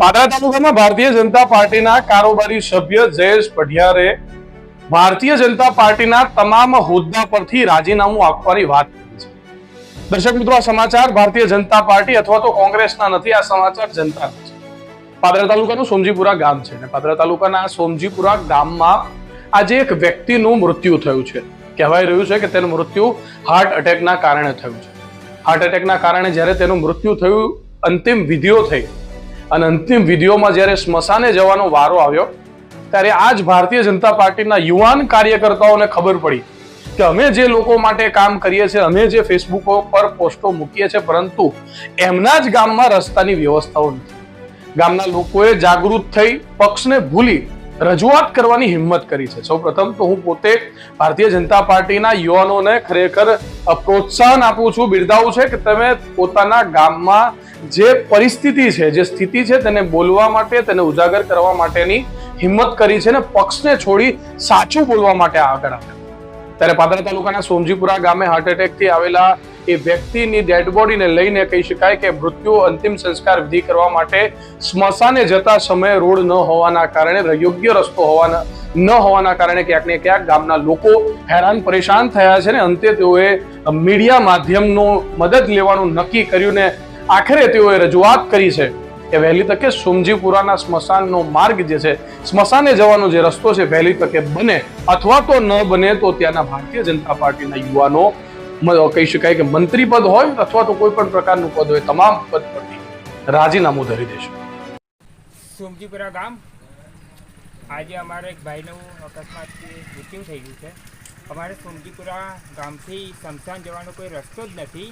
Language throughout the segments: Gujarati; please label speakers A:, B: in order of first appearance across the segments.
A: પાદરા તાલુકામાં ભારતીય જનતા પાર્ટીના કારોબારી સભ્ય જયેશ પઢિયારે ભારતીય જનતા પાર્ટીના તમામ હોદ્દા પરથી રાજીનામું આપવાની વાત કરી છે. દર્શક મિત્રો, આ સમાચાર ભારતીય જનતા પાર્ટી અથવા તો કોંગ્રેસના નથી, આ સમાચાર જનતાના છે. પાદરા તાલુકાનું સોમજીપુરા ગામ છે પાદરા તાલુકાના સોમજીપુરા ગામમાં આજે એક વ્યક્તિનું મૃત્યુ થયું છે. કહેવાય રહ્યું છે કે તેનું મૃત્યુ હાર્ટ એટેકના કારણે થયું છે. હાર્ટ એટેકના કારણે જ્યારે તેનું મૃત્યુ થયું, અંતિમ વિધિઓ થઈ. અને અંતિમ વિધિઓમાં જ્યારે સ્મશાને જવાનો વારો આવ્યો, ત્યારે આ જ ભારતીય જનતા પાર્ટીના યુવાન કાર્યકર્તાઓને ખબર પડી કે અમે જે લોકો માટે કામ કરીએ છીએ, અમે જે ફેસબુક પર પોસ્ટો મૂકીએ છીએ, પરંતુ એમના જ ગામમાં રસ્તાની વ્યવસ્થાઓ નથી. ગામના લોકોએ જાગૃત થઈ પક્ષને ભૂલી રજૂઆત કરવાની હિંમત કરી છે. સૌપ્રથમ તો હું પોતે ભારતીય જનતા પાર્ટીના યુવાનોને ખરેખર પ્રોત્સાહન આપું છું, બિરદાવું છે કે તમે પોતાના ગામમાં જે પરિસ્થિતિ છે, જે સ્થિતિ છે, તેને બોલવા માટે, તેને ઉજાગર કરવા માટેની હિંમત કરી છે ને પક્ષને છોડી સાચું બોલવા માટે આગળ આવ્યા. ત્યારે પાદરા તાલુકાના સોમજીપુરા ગામે હાર્ટ એટેકથી આવેલા એ વ્યક્તિની ડેડ બોડીને લઈને કહી શકાય કે મૃત્યુ અંતિમ સંસ્કાર વિધિ કરવા માટે સ્મશાને જતા સમયે રોડ ન હોવાના કારણે યોગ્ય રસ્તો હોવાના, ન હોવાના કારણે ક્યાંક ને ક્યાંક ગામના લોકો હેરાન પરેશાન થયા છે ને અંતે તેઓએ મીડિયા માધ્યમનો મદદ લેવાનું નક્કી કર્યું ને આખરે તેઓએ રજૂઆત કરી છે કે વહેલી તકે સુમજીપુરાના સ્મશાનનો માર્ગ જે છે, સ્મશાને જવાનો જે રસ્તો છે, વહેલી તકે બને અથવા તો ન બને તો ત્યાંના ભારતીય જનતા પાર્ટીના યુવાનો કહી શકાય કે મંત્રી પદ હોય અથવા તો કોઈ પણ પ્રકારનું પદ હોય, તમામ પદ પરથી રાજીનામું ધરી દેશું.
B: સુમજીપુરા ગામ. આજે અમારા એક ભાઈનું અકસ્માતથી મૃત્યુ થઈ ગયું છે. અમારે સોમજીપુરા ગામથી સ્મશાન જવાનો કોઈ રસ્તો જ નથી.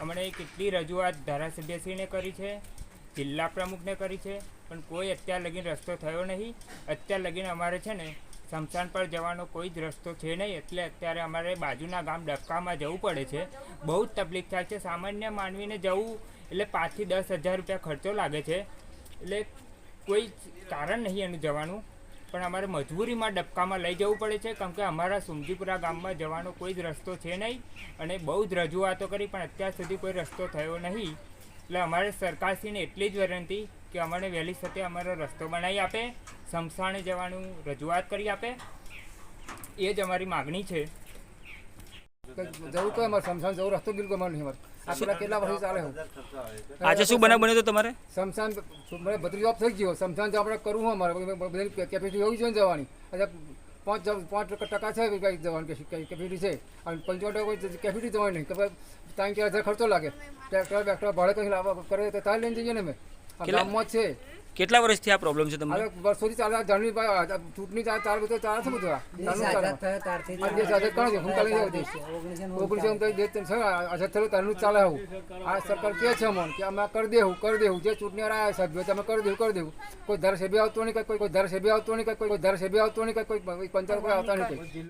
B: અમને કેટલી રજૂઆત ધારાસભ્યશ્રીને કરી છે, જિલ્લા પ્રમુખને કરી છે, પણ કોઈ અત્યાર લગીન રસ્તો થયો નહીં. અત્યાર લગીન અમારે છે ને સ્મશાન પર જવાનો કોઈ જ રસ્તો છે નહીં, એટલે અત્યારે અમારે બાજુના ગામ ડબકામાં જવું પડે છે. બહુ જ તકલીફ થાય છે. સામાન્ય માનવીને જવું એટલે પાંચથી દસ હજાર રૂપિયા ખર્ચો લાગે છે. એટલે કોઈ કારણ નહીં એનું જવાનું. પણ અમારે મજબૂરીમાં ડબકામાં લઈ જવું પડે છે, કેમ કે અમારા સુમજીપુરા ગામમાં જવાનો કોઈ જ રસ્તો છે નહીં અને બહુ જ રજૂઆતો કરી, પણ અત્યાર સુધી કોઈ રસ્તો થયો નહીં. એટલે અમારે સરકારશ્રીને એટલી જ વિનંતી કે અમને વહેલી સાથે અમારો રસ્તો બનાવી આપે સમસાણે જવાનું રજૂઆત કરી આપે. એ જ અમારી માગણી છે.
C: જવું તો અમારે સમસાન જવું રસ્તો બિલકુલ અમારે નહીં અમારે. આ પેલા કેટલા વર્ષથી ચાલે હું
D: આજે શું બનાવ બન્યો તો તમારે?
C: સમસાન મને બધું જોબ થઈ ગયો સમસાન જો આપણે કરવું અમારે. બધી કેપેસિટી હોવી જોઈએ જવાની. એટલે પાંચ પાંચ ટકા છે જવાની કેપેસિટી છે? અને પંચોતેર કોઈ કેપેસિટી જવાની નહીં. કે ટાઈમ ચાર હજાર ખર્ચો લાગે. ટ્રેક્ટર બેક્ટર ભાડે કંઈ લાવવા કરે તો તારે લઈને જઈએ ને અમે. ગામમાં જ છે.
D: કેટલા વર્ષથી આ પ્રોબ્લેમ છે તમને?
C: વર્ષોથી ચાલે આ જણની ચૂંટણી ચાલે ચાર બધું ચાલે. છે? બધું. ઓગણીસો એમ થયેલું દેશ છે ને, આઝાદ થયેલો ત્યારનું જ ચાલે આવું. આ સરકાર કહે છે અમને કે અમે કરી દેવું કરી દેવું. જે ચૂંટણી વાળા આવ્યા સભ્યો તમે અમે કરી દેવું કરી દેવું. કોઈ ધારાસભ્ય આવતો નહીં કોઈ કોઈ ધારાસભ્ય આવતો નહીં કોઈ કોઈ ધારાસભ્ય આવતો નહીં કોઈ કોઈ પંચાયત કોઈ આવતા નહીં